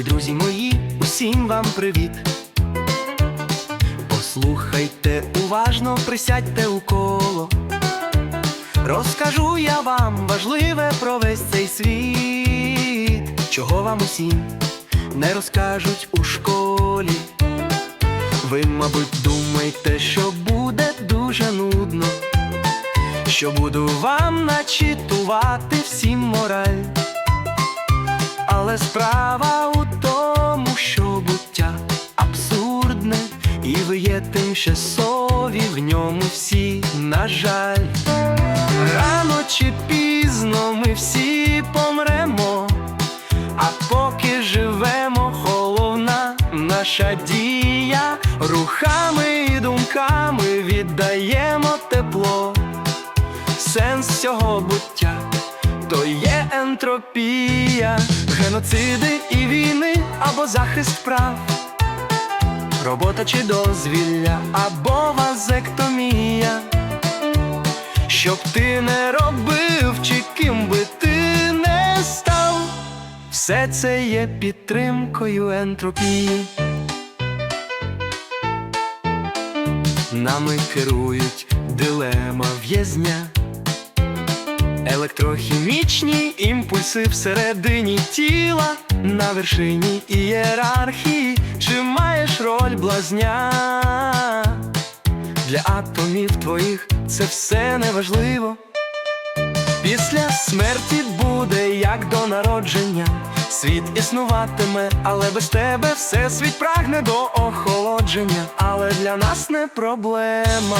Дорогенькі друзі мої, усім вам привіт. Послухайте уважно, присядьте у коло. Розкажу я вам важливе про весь цей світ, чого вам усім не розкажуть у школі. Ви, мабуть, думаєте, що буде дуже нудно, що буду вам начитувати всім мораль. Але справа у і ви є тим ще сові в ньому всі, на жаль. Рано чи пізно ми всі помремо, а поки живемо, головна наша дія, рухами і думками віддаємо тепло, сенс цього буття то є ентропія, геноциди і війни або захист прав, робота чи дозвілля, або вазектомія. Щоб ти не робив, чи ким би ти не став, все це є підтримкою ентропії. Нами керують дилема в'язня. Електрохімічні імпульси всередині тіла на вершині ієрархії, чи маєш роль блазня? Для атомів твоїх це все неважливо. Після смерті буде як до народження. Світ існуватиме, але без тебе все світ прагне до охолодження. Але для нас не проблема.